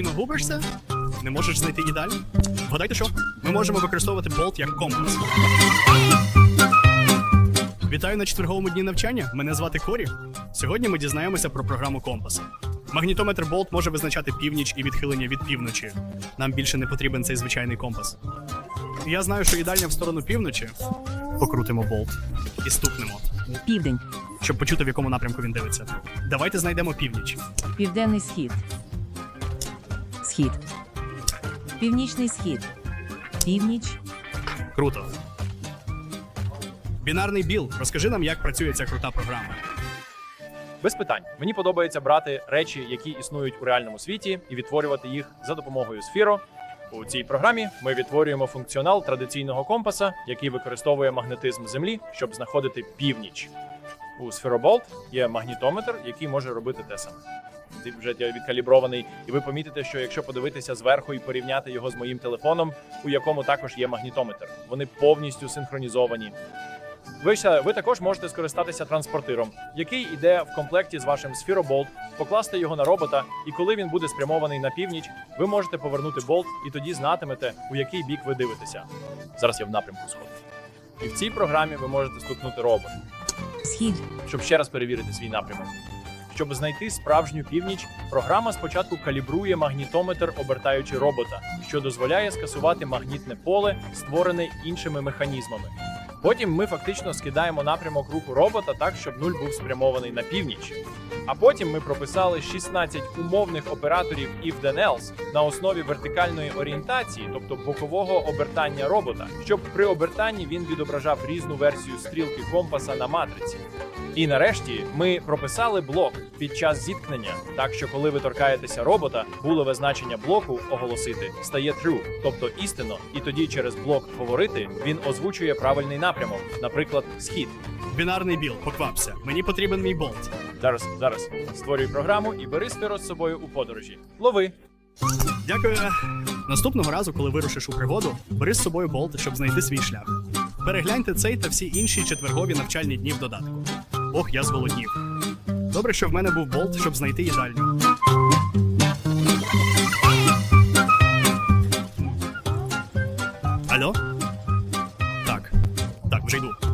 губишся? Не можеш знайти їдальню? Вгадайте що? Ми можемо використовувати болт як компас. Вітаю на четверговому дні навчання. Мене звати Корі. Сьогодні ми дізнаємося про програму Компас. Магнітометр болт може визначати північ і відхилення від півночі. Нам більше не потрібен цей звичайний компас. Я знаю, що їдальня в сторону півночі. Покрутимо болт і стукнемо, Південь, щоб почути, в якому напрямку він дивиться. Давайте знайдемо північ. південний схід. Схід. Північний схід. Північ. Круто. Бінарний біл. Розкажи нам, як працює ця крута програма. Без питань. Мені подобається брати речі, які існують у реальному світі, і відтворювати їх за допомогою Сфіро. У цій програмі ми відтворюємо функціонал традиційного компаса, який використовує магнетизм Землі, щоб знаходити північ. У Spherobolt є магнітометр, який може робити те саме. Він вже відкалібрований, і ви помітите, що якщо подивитися зверху і порівняти його з моїм телефоном, у якому також є магнітометр, вони повністю синхронізовані. Ви, ще- ви також можете скористатися транспортиром, який йде в комплекті з вашим Spherobolt, покласти його на робота, і коли він буде спрямований на північ, ви можете повернути болт і тоді знатимете, у який бік ви дивитеся. Зараз я в напрямку сходу. І в цій програмі ви можете стукнути робот, Схід. щоб ще раз перевірити свій напрямок. Щоб знайти справжню північ, програма спочатку калібрує магнітометр, обертаючи робота, що дозволяє скасувати магнітне поле, створене іншими механізмами. Потім ми фактично скидаємо напрямок руху робота так, щоб нуль був спрямований на північ. А потім ми прописали 16 умовних операторів if then else на основі вертикальної орієнтації, тобто бокового обертання робота, щоб при обертанні він відображав різну версію стрілки компаса на матриці. І нарешті ми прописали блок під час зіткнення, так що коли ви торкаєтеся робота, булеве значення блоку оголосити стає true, тобто істинно, і тоді через блок говорити він озвучує правильний напрямок, наприклад, схід. Бінарний біл, поквапся. Мені потрібен мій болт. Зараз, зараз. Створюй програму і бери сферу з собою у подорожі. Лови. Дякую. Наступного разу, коли вирушиш у пригоду, бери з собою болт, щоб знайти свій шлях. Перегляньте цей та всі інші четвергові навчальні дні в додатку. Ох, я зголоднів. Добре, що в мене був болт, щоб знайти їдальню. Алло? Так, так, вже йду.